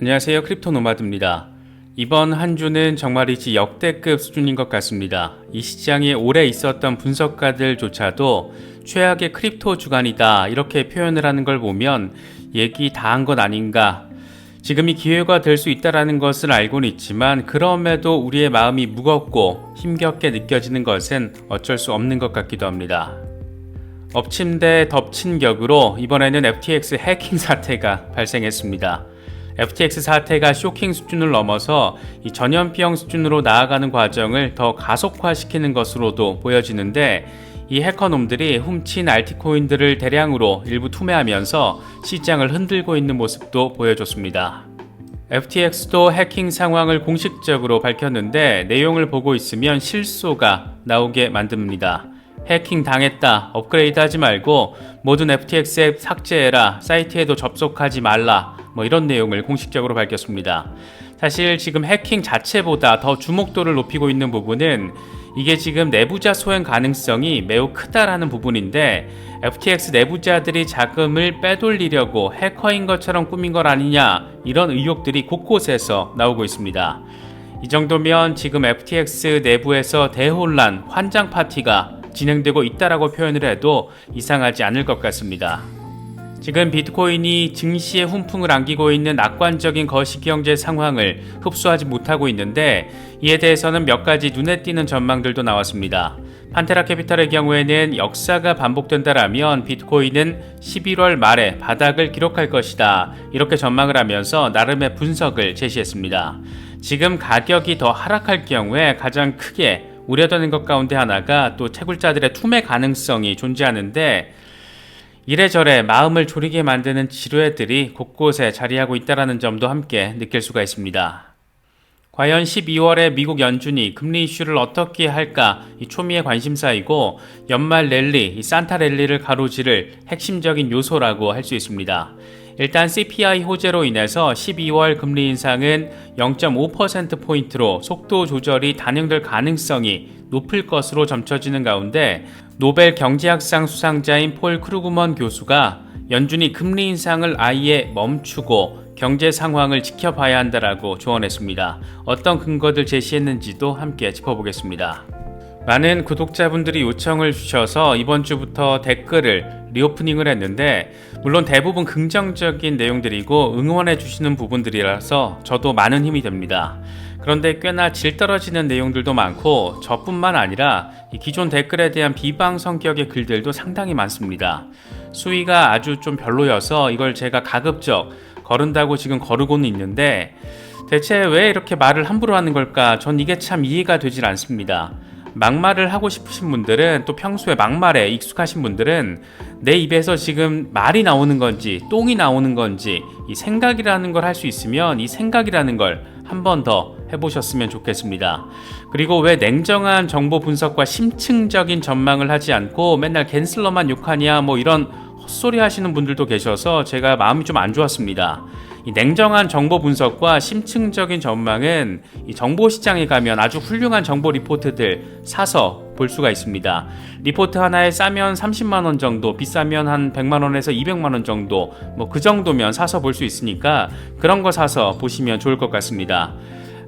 안녕하세요. 크립토 노마드입니다. 이번 한 주는 정말이지 역대급 수준인 것 같습니다. 이 시장에 오래 있었던 분석가들조차도 최악의 크립토 주간이다 이렇게 표현을 하는 걸 보면 얘기 다 한 것 아닌가. 지금이 기회가 될 수 있다라는 것을 알고는 있지만 그럼에도 우리의 마음이 무겁고 힘겹게 느껴지는 것은 어쩔 수 없는 것 같기도 합니다. 데 덮친 격으로 이번에는 FTX 해킹 사태가 발생했습니다. FTX 사태가 쇼킹 수준을 넘어서 이 전염병 수준으로 나아가는 과정을 더 가속화시키는 것으로도 보여지는데 이 해커놈들이 훔친 알티코인들을 대량으로 일부 투매하면서 시장을 흔들고 있는 모습도 보여줬습니다. FTX도 해킹 상황을 공식적으로 밝혔는데 내용을 보고 있으면 실소가 나오게 만듭니다. 해킹 당했다. 업그레이드 하지 말고 모든 FTX 앱 삭제해라. 사이트에도 접속하지 말라. 뭐 이런 내용을 공식적으로 밝혔습니다. 사실 지금 해킹 자체보다 더 주목도를 높이고 있는 부분은 이게 지금 내부자 소행 가능성이 매우 크다라는 부분인데 FTX 내부자들이 자금을 빼돌리려고 해커인 것처럼 꾸민 것 아니냐 이런 의혹들이 곳곳에서 나오고 있습니다. 이 정도면 지금 FTX 내부에서 대혼란, 환장 파티가 진행되고 있다라고 표현을 해도 이상하지 않을 것 같습니다. 지금 비트코인이 증시에 훈풍을 안기고 있는 낙관적인 거시경제 상황을 흡수하지 못하고 있는데 이에 대해서는 몇 가지 눈에 띄는 전망들도 나왔습니다. 판테라 캐피탈의 경우에는 역사가 반복된다라면 비트코인은 11월 말에 바닥을 기록할 것이다. 이렇게 전망을 하면서 나름의 분석을 제시했습니다. 지금 가격이 더 하락할 경우에 가장 크게 우려되는 것 가운데 하나가 또 채굴자들의 투매 가능성이 존재하는데 이래저래 마음을 졸이게 만드는 지뢰들이 곳곳에 자리하고 있다는 점도 함께 느낄 수가 있습니다. 과연 12월에 미국 연준이 금리 이슈를 어떻게 할까 이 초미의 관심사이고 연말 랠리, 이 산타 랠리를 가로지를 핵심적인 요소라고 할 수 있습니다. 일단 CPI 호재로 인해서 12월 금리 인상은 0.5%포인트로 속도 조절이 단행될 가능성이 높을 것으로 점쳐지는 가운데 노벨 경제학상 수상자인 폴 크루그먼 교수가 연준이 금리 인상을 아예 멈추고 경제 상황을 지켜봐야 한다라고 조언했습니다. 어떤 근거들 제시했는지도 함께 짚어보겠습니다. 많은 구독자분들이 요청을 주셔서 이번 주부터 댓글을 리오프닝을 했는데 물론 대부분 긍정적인 내용들이고 응원해 주시는 부분들이라서 저도 많은 힘이 됩니다. 그런데 꽤나 질 떨어지는 내용들도 많고 저뿐만 아니라 기존 댓글에 대한 비방 성격의 글들도 상당히 많습니다. 수위가 아주 좀 별로여서 이걸 제가 가급적 거른다고 지금 거르고는 있는데 대체 왜 이렇게 말을 함부로 하는 걸까? 전 이게 참 이해가 되질 않습니다. 막말을 하고 싶으신 분들은 또 평소에 막말에 익숙하신 분들은 내 입에서 지금 말이 나오는 건지 똥이 나오는 건지 이 생각이라는 걸 할 수 있으면 이 생각이라는 걸 한 번 더 해보셨으면 좋겠습니다. 그리고 왜 냉정한 정보 분석과 심층적인 전망을 하지 않고 맨날 캔슬러만 욕하냐 뭐 이런 헛소리 하시는 분들도 계셔서 제가 마음이 좀 안 좋았습니다. 냉정한 정보 분석과 심층적인 전망은 정보 시장에 가면 아주 훌륭한 정보 리포트들 사서 볼 수가 있습니다. 리포트 하나에 싸면 30만 원 정도, 비싸면 한 100만 원에서 200만 원 정도, 뭐 그 정도면 사서 볼 수 있으니까 그런 거 사서 보시면 좋을 것 같습니다.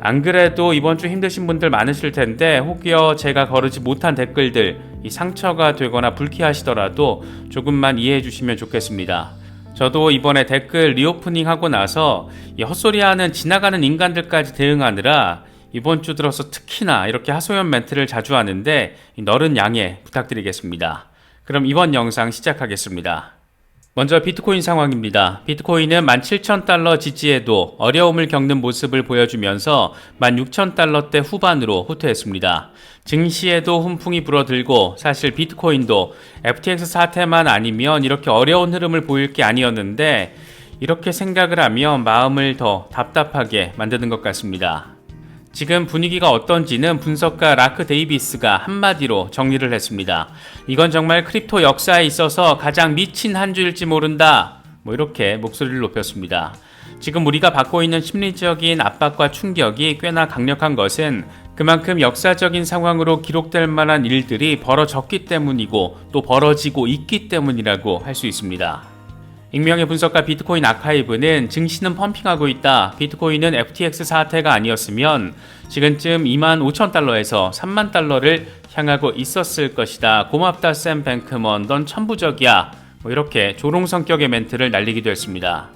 안 그래도 이번 주 힘드신 분들 많으실 텐데 혹여 제가 거르지 못한 댓글들 상처가 되거나 불쾌하시더라도 조금만 이해해 주시면 좋겠습니다. 저도 이번에 댓글 리오프닝 하고 나서 헛소리하는 지나가는 인간들까지 대응하느라 이번 주 들어서 특히나 이렇게 하소연 멘트를 자주 하는데 너른 양해 부탁드리겠습니다. 그럼 이번 영상 시작하겠습니다. 먼저 비트코인 상황입니다. 비트코인은 17,000달러 지지에도 어려움을 겪는 모습을 보여주면서 16,000달러대 후반으로 후퇴했습니다. 증시에도 훈풍이 불어들고 사실 비트코인도 FTX 사태만 아니면 이렇게 어려운 흐름을 보일 게 아니었는데 이렇게 생각을 하면 마음을 더 답답하게 만드는 것 같습니다. 지금 분위기가 어떤지는 분석가 라크 데이비스가 한마디로 정리를 했습니다. 이건 정말 크립토 역사에 있어서 가장 미친 한 주일지 모른다. 뭐 이렇게 목소리를 높였습니다. 지금 우리가 받고 있는 심리적인 압박과 충격이 꽤나 강력한 것은 그만큼 역사적인 상황으로 기록될 만한 일들이 벌어졌기 때문이고 또 벌어지고 있기 때문이라고 할 수 있습니다. 익명의 분석가 비트코인 아카이브는 증시는 펌핑하고 있다. 비트코인은 FTX 사태가 아니었으면 지금쯤 2만 5천 달러에서 3만 달러를 향하고 있었을 것이다. 고맙다 샘 뱅크먼, 넌 천부적이야. 뭐 이렇게 조롱 성격의 멘트를 날리기도 했습니다.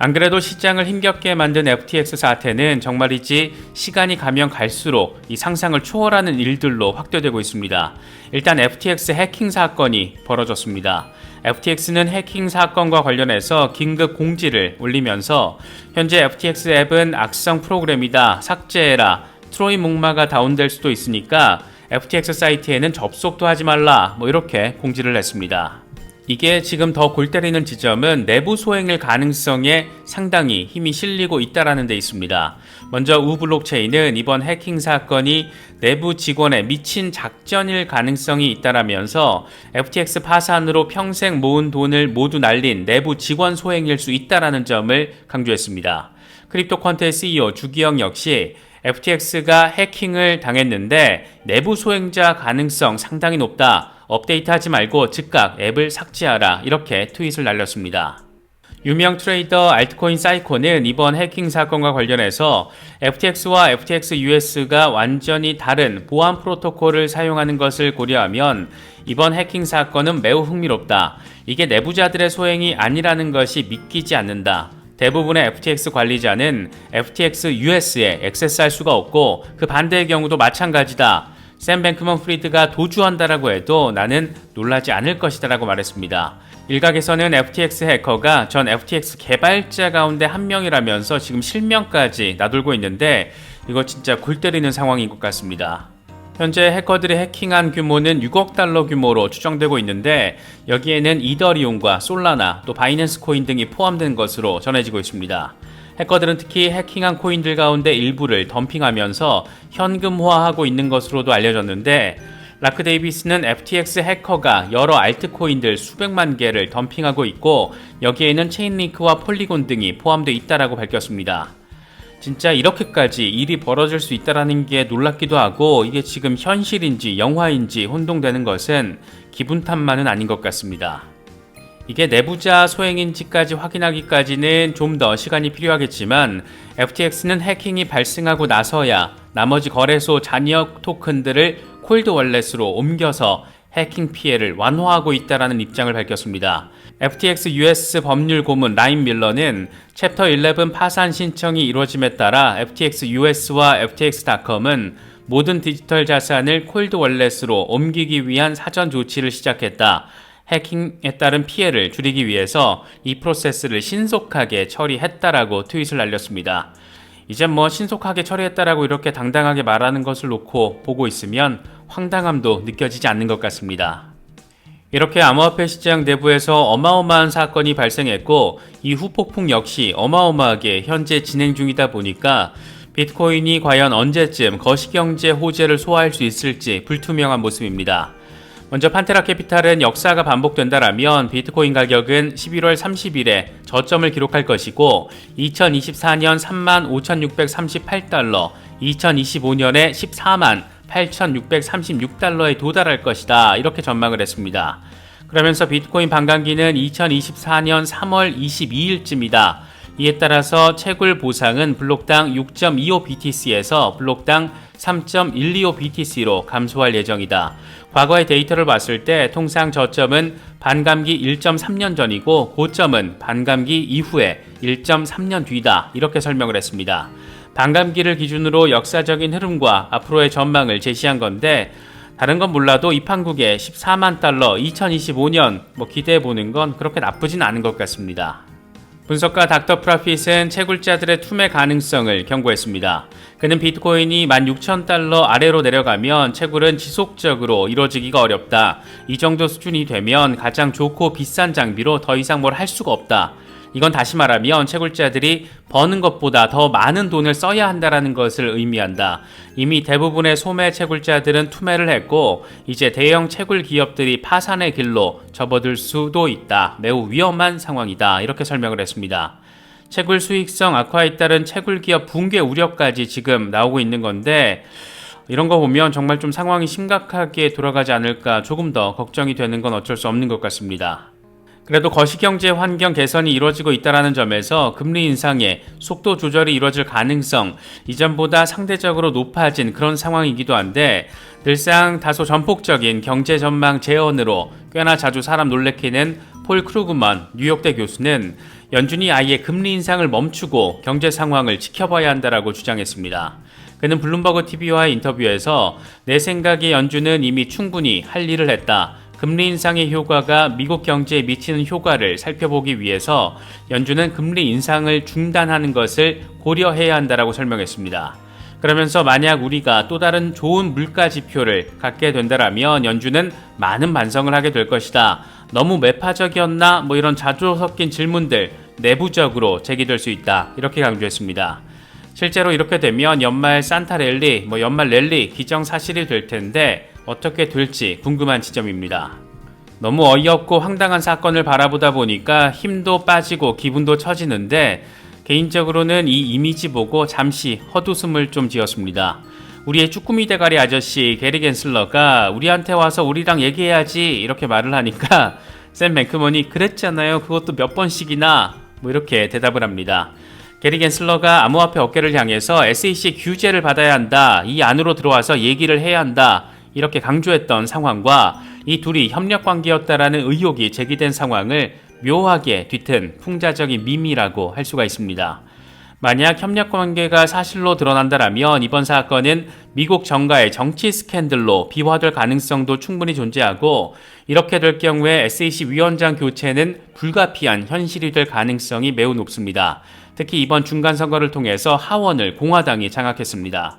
안 그래도 시장을 힘겹게 만든 FTX 사태는 정말이지 시간이 가면 갈수록 이 상상을 초월하는 일들로 확대되고 있습니다. 일단 FTX 해킹 사건이 벌어졌습니다. FTX는 해킹 사건과 관련해서 긴급 공지를 올리면서 현재 FTX 앱은 악성 프로그램이다. 삭제해라. 트로이 목마가 다운될 수도 있으니까 FTX 사이트에는 접속도 하지 말라. 뭐 이렇게 공지를 했습니다. 이게 지금 더 골 때리는 지점은 내부 소행일 가능성에 상당히 힘이 실리고 있다라는 데 있습니다. 먼저 우 블록체인은 이번 해킹 사건이 내부 직원의 미친 작전일 가능성이 있다라면서 FTX 파산으로 평생 모은 돈을 모두 날린 내부 직원 소행일 수 있다라는 점을 강조했습니다. 크립토 퀀트의 CEO 주기영 역시 FTX가 해킹을 당했는데 내부 소행자 가능성 상당히 높다. 업데이트하지 말고 즉각 앱을 삭제하라 이렇게 트윗을 날렸습니다. 유명 트레이더 알트코인 사이코는 이번 해킹 사건과 관련해서 FTX와 FTX US가 완전히 다른 보안 프로토콜을 사용하는 것을 고려하면 이번 해킹 사건은 매우 흥미롭다. 이게 내부자들의 소행이 아니라는 것이 믿기지 않는다. 대부분의 FTX 관리자는 FTX US에 액세스할 수가 없고 그 반대의 경우도 마찬가지다. 샘 뱅크먼 프리드가 도주한다라고 해도 나는 놀라지 않을 것이다라고 말했습니다. 일각에서는 FTX 해커가 전 FTX 개발자 가운데 한 명이라면서 지금 실명까지 나돌고 있는데 이거 진짜 골 때리는 상황인 것 같습니다. 현재 해커들이 해킹한 규모는 6억 달러 규모로 추정되고 있는데 여기에는 이더리움과 솔라나 또 바이낸스 코인 등이 포함된 것으로 전해지고 있습니다. 해커들은 특히 해킹한 코인들 가운데 일부를 덤핑하면서 현금화하고 있는 것으로도 알려졌는데 라크 데이비스는 FTX 해커가 여러 알트코인들 수백만 개를 덤핑하고 있고 여기에는 체인링크와 폴리곤 등이 포함되어 있다라고 밝혔습니다. 진짜 이렇게까지 일이 벌어질 수 있다라는 게 놀랍기도 하고 이게 지금 현실인지 영화인지 혼동되는 것은 기분 탓만은 아닌 것 같습니다. 이게 내부자 소행인지까지 확인하기까지는 좀 더 시간이 필요하겠지만 FTX는 해킹이 발생하고 나서야 나머지 거래소 잔여 토큰들을 콜드 월렛으로 옮겨서 해킹 피해를 완화하고 있다라는 입장을 밝혔습니다. FTX US 법률 고문 라인 밀러는 챕터 11 파산 신청이 이루어짐에 따라 FTX US와 FTX.com은 모든 디지털 자산을 콜드 월렛으로 옮기기 위한 사전 조치를 시작했다. 해킹에 따른 피해를 줄이기 위해서 이 프로세스를 신속하게 처리했다라고 트윗을 날렸습니다. 이제 뭐 신속하게 처리했다라고 이렇게 당당하게 말하는 것을 놓고 보고 있으면 황당함도 느껴지지 않는 것 같습니다. 이렇게 암호화폐 시장 내부에서 어마어마한 사건이 발생했고 이 후폭풍 역시 어마어마하게 현재 진행 중이다 보니까 비트코인이 과연 언제쯤 거시경제 호재를 소화할 수 있을지 불투명한 모습입니다. 먼저 판테라 캐피탈은 역사가 반복된다라면 비트코인 가격은 11월 30일에 저점을 기록할 것이고 2024년 35,638달러, 2025년에 14만 8,636달러에 도달할 것이다. 이렇게 전망을 했습니다. 그러면서 비트코인 반감기는 2024년 3월 22일쯤이다. 이에 따라서 채굴 보상은 블록당 6.25 BTC에서 블록당 3.125 BTC로 감소할 예정이다. 과거의 데이터를 봤을 때 통상 저점은 반감기 1.3년 전이고 고점은 반감기 이후에 1.3년 뒤다. 이렇게 설명을 했습니다. 반감기를 기준으로 역사적인 흐름과 앞으로의 전망을 제시한 건데 다른 건 몰라도 이 판국에 14만 달러 2025년 뭐 기대해 보는 건 그렇게 나쁘진 않은 것 같습니다. 분석가 닥터 프라핏은 채굴자들의 투매 가능성을 경고했습니다. 그는 비트코인이 16,000달러 아래로 내려가면 채굴은 지속적으로 이루어지기가 어렵다. 이 정도 수준이 되면 가장 좋고 비싼 장비로 더 이상 뭘 할 수가 없다. 이건 다시 말하면 채굴자들이 버는 것보다 더 많은 돈을 써야 한다라는 것을 의미한다. 이미 대부분의 소매 채굴자들은 투매를 했고 이제 대형 채굴 기업들이 파산의 길로 접어들 수도 있다. 매우 위험한 상황이다. 이렇게 설명을 했습니다. 채굴 수익성 악화에 따른 채굴 기업 붕괴 우려까지 지금 나오고 있는 건데 이런 거 보면 정말 좀 상황이 심각하게 돌아가지 않을까 조금 더 걱정이 되는 건 어쩔 수 없는 것 같습니다. 그래도 거시경제 환경 개선이 이루어지고 있다는 점에서 금리 인상에 속도 조절이 이루어질 가능성 이전보다 상대적으로 높아진 그런 상황이기도 한데 늘상 다소 전폭적인 경제 전망 재언으로 꽤나 자주 사람 놀래키는 폴 크루그먼 뉴욕대 교수는 연준이 아예 금리 인상을 멈추고 경제 상황을 지켜봐야 한다라고 주장했습니다. 그는 블룸버그 TV와의 인터뷰에서 내 생각에 연준은 이미 충분히 할 일을 했다. 금리 인상의 효과가 미국 경제에 미치는 효과를 살펴보기 위해서 연준은 금리 인상을 중단하는 것을 고려해야 한다라고 설명했습니다. 그러면서 만약 우리가 또 다른 좋은 물가 지표를 갖게 된다라면 연준은 많은 반성을 하게 될 것이다. 너무 매파적이었나? 뭐 이런 자조 섞인 질문들 내부적으로 제기될 수 있다. 이렇게 강조했습니다. 실제로 이렇게 되면 연말 산타 랠리, 뭐 연말 랠리 기정 사실이 될 텐데 어떻게 될지 궁금한 지점입니다. 너무 어이없고 황당한 사건을 바라보다 보니까 힘도 빠지고 기분도 처지는데 개인적으로는 이 이미지 보고 잠시 헛웃음을 좀 지었습니다. 우리의 쭈꾸미 대가리 아저씨 게리 겐슬러가 우리한테 와서 우리랑 얘기해야지 이렇게 말을 하니까 샘 뱅크먼이 그랬잖아요. 그것도 몇 번씩이나 뭐 이렇게 대답을 합니다. 게리 겐슬러가 암호화폐 업계를 향해서 SEC 규제를 받아야 한다. 이 안으로 들어와서 얘기를 해야 한다. 이렇게 강조했던 상황과 이 둘이 협력 관계였다라는 의혹이 제기된 상황을 묘하게 뒤튼 풍자적인 밈이라고 할 수가 있습니다. 만약 협력 관계가 사실로 드러난다라면 이번 사건은 미국 정가의 정치 스캔들로 비화될 가능성도 충분히 존재하고 이렇게 될 경우에 SEC 위원장 교체는 불가피한 현실이 될 가능성이 매우 높습니다. 특히 이번 중간 선거를 통해서 하원을 공화당이 장악했습니다.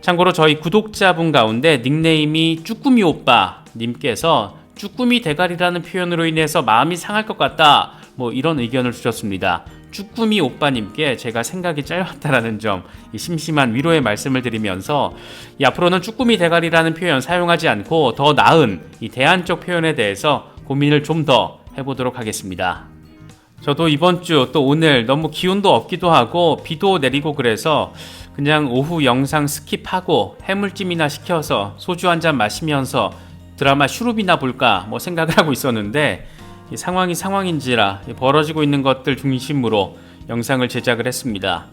참고로 저희 구독자분 가운데 닉네임이 쭈꾸미 오빠 님께서 쭈꾸미 대가리라는 표현으로 인해서 마음이 상할 것 같다. 뭐 이런 의견을 주셨습니다. 쭈꾸미 오빠님께 제가 생각이 짧았다라는 점 심심한 위로의 말씀을 드리면서 이 앞으로는 쭈꾸미 대가리라는 표현 사용하지 않고 더 나은 이 대안적 표현에 대해서 고민을 좀 더 해보도록 하겠습니다. 저도 이번 주 또 오늘 너무 기운도 없기도 하고 비도 내리고 그래서 그냥 오후 영상 스킵하고 해물찜이나 시켜서 소주 한 잔 마시면서 드라마 슈룹이나 볼까 뭐 생각을 하고 있었는데 이 상황이 상황인지라 벌어지고 있는 것들 중심으로 영상을 제작을 했습니다.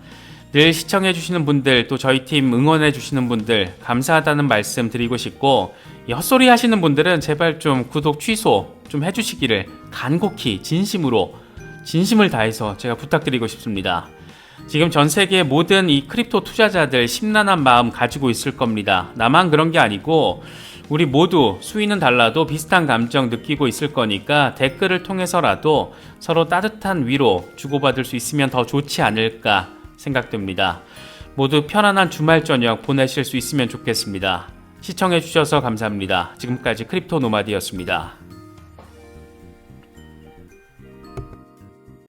늘 시청해 주시는 분들 또 저희 팀 응원해 주시는 분들 감사하다는 말씀 드리고 싶고 이 헛소리 하시는 분들은 제발 좀 구독 취소 좀 해주시기를 간곡히 진심으로 진심을 다해서 제가 부탁드리고 싶습니다. 지금 전 세계 모든 이 크립토 투자자들 심란한 마음 가지고 있을 겁니다. 나만 그런 게 아니고 우리 모두 수위는 달라도 비슷한 감정 느끼고 있을 거니까 댓글을 통해서라도 서로 따뜻한 위로 주고받을 수 있으면 더 좋지 않을까 생각됩니다. 모두 편안한 주말 저녁 보내실 수 있으면 좋겠습니다. 시청해주셔서 감사합니다. 지금까지 크립토 노마디였습니다.